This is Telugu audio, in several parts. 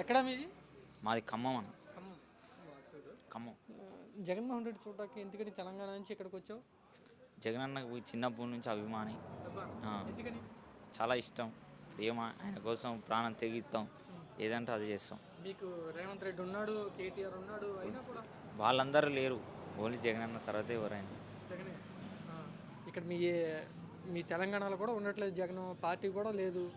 ఎక్కడ మీది? మాది ఖమ్మం అన్న. ఖమ్మం. జగన్మోహన్ రెడ్డి చూడటానికి ఎందుకని తెలంగాణ నుంచి ఇక్కడికి వచ్చావు? జగన్ అన్నకు చిన్నప్పటి నుంచి అభిమాని. ఆ. ఎందుకని? చాలా ఇష్టం. ప్రేమ ఆయన కోసం ప్రాణం తెగిస్తాం. ఏదంటే అది చేస్తాం. మీకు రేవంత్ రెడ్డి ఉన్నాడు కేటీఆర్ ఉన్నాడు అయినా కూడా. వాళ్ళందరూ లేరు. ఓన్లీ జగన్ అన్న తర్వాత ఎవరైనా జగనే. ఆ, ఇక్కడ మీ మీ తెలంగాణలో కూడా ఉండట్లేదు జగన్. పార్టీ కూడా లేదు.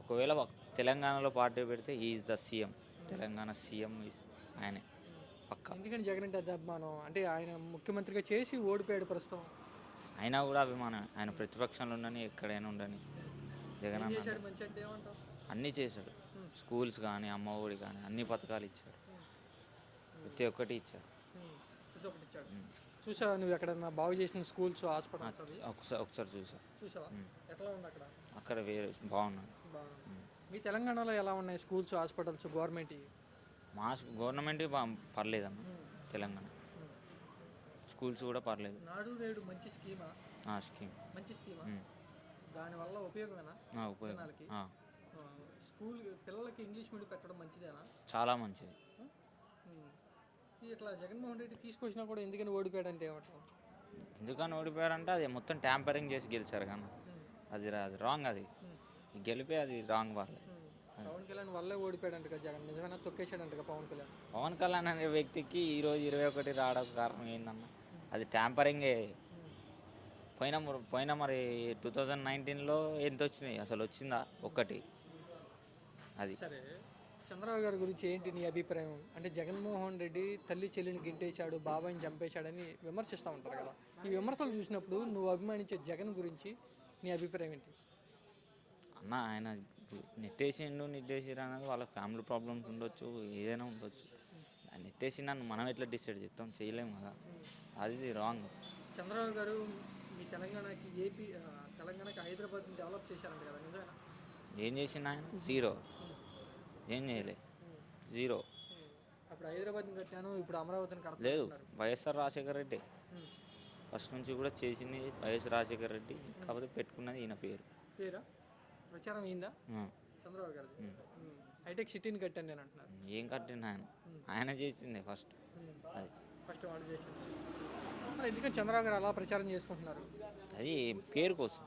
ఒకవేళ ఒక తెలంగాణలో పార్టీ పెడితే is the CM Telangana CM is ఆయనే. పక్క. ఎందుకని జగన్ అంటే అది అభిమానం? అంటే ఆయన ముఖ్యమంత్రిగా చేసి ఓడిపోయాడు ప్రస్తుతం. అయినా కూడా అభిమానం ఆయన ప్రతిపక్షంలో ఉండని ఎక్కడైనా ఉండని. జగన్ అన్న అన్నీ చేశాడు. స్కూల్స్ కానీ అమ్మ ఒడి కానీ అన్ని పథకాలు ఇచ్చాడు. ప్రతి ఒక్కటి ఇచ్చాడు. చూసావా నువ్వు ఎక్కడన్నా బాగు చేసిన స్కూల్స్ హాస్పిటల్స్ అవి? ఒకసారి ఒకసారి చూసా. చూసావా. ఎట్లా ఉంది అక్కడ? అక్కడ వేరే ఉమ్. మీ తెలంగాణలో ఎలా ఉన్నాయి స్కూల్స్ హాస్పిటల్స్ గవర్నమెంట్ మా గవర్నమెంట్ పర్లేదన్న తెలంగాణ. స్కూల్స్ కూడా పర్లేదు. నాడు నేడు మంచి స్కీమా? ఆ స్కీమ్. మంచి స్కీమా. దానివల్ల ఉపయోగమేనా? ఉపయోగం. స్కూల్ పిల్లలకి ఇంగ్లీష్ మీడియం పెట్టడం మంచిదేనా? చాలా మంచిది. ఇట్లా జగన్మోహన్ రెడ్డి తీసుకొచ్చినా కూడా ఎందుకని ఓడిపోయాడంటే ఎందుకని ఓడిపోయారంటే అది మొత్తం ట్యాంపరింగ్ చేసి గెలిచారు కానీ. అది రా- అది రాంగ్ అది. ఈ గెలిపే అది రాంగ్ వాళ్ళే. ఉమ్. పవన్ కళ్యాణ్ వల్లే ఓడిపోయాడంట జగన్. నిజమైనా తొక్కేశాడంట పవన్ కళ్యాణ్? పవన్ కళ్యాణ్ అనే వ్యక్తికి ఈరోజు ఇరవై ఒకటి రావడానికి కారణం ఏందన్న? అది ట్యాంపరింగే పోయిన పోయిన మరి టూ థౌజండ్ నైన్టీన్లో ఎంత వచ్చినాయి? అసలు వచ్చిందా? ఒక్కటి అది. సరే. చంద్రబాబు గారి గురించి ఏంటి నీ అభిప్రాయం? అంటే జగన్మోహన్ రెడ్డి తల్లి చెల్లిని గింటేశాడు బాబాయిని చంపేశాడని విమర్శిస్తూ ఉంటారు కదా. ఈ విమర్శలు చూసినప్పుడు నువ్వు అభిమానించే జగన్ గురించి నీ అభిప్రాయం ఏంటి? అన్న ఆయన నెట్టేసిండు నెట్టేసిరు అనేది వాళ్ళ ఫ్యామిలీ ప్రాబ్లమ్స్ ఉండొచ్చు ఏదైనా ఉండొచ్చు. నెట్టేసి నన్ను మనం ఎట్లా డిసైడ్ చేస్తాం? చేయలేము కదా. అది రాంగ్. చంద్రబాబు గారు మీ తెలంగాణకి ఏపీ తెలంగాణకి హైదరాబాద్ని డెవలప్ చేశారంట కదా నిజమేనా? ఏం చేసిండు ఆయన? జీరో. ఏం చేయలే. జీరో. అప్పుడు హైదరాబాద్ని కట్టాను ఇప్పుడు అమరావతిని లేదు వైఎస్ఆర్ రాజశేఖర రెడ్డి. ఫస్ట్ నుంచి కూడా చేసింది వైఎస్ రాజశేఖర రెడ్డి కాకపోతే పెట్టుకున్నది ఈయన పేరు. పేరా? ప్రచారం అయిందా. చంద్రబాబు గారు హైటెక్ సిటీని కట్టాను నేను అంటున్నారు. ఏం కట్టిండు ఆయన? ఆయన చేసిందే ఫస్ట్. అది. ఫస్ట్ వాళ్ళు చేసింది. ఎందుకని చంద్రబాబు గారు అలా ప్రచారం చేసుకుంటున్నారు? అది పేరు కోసం.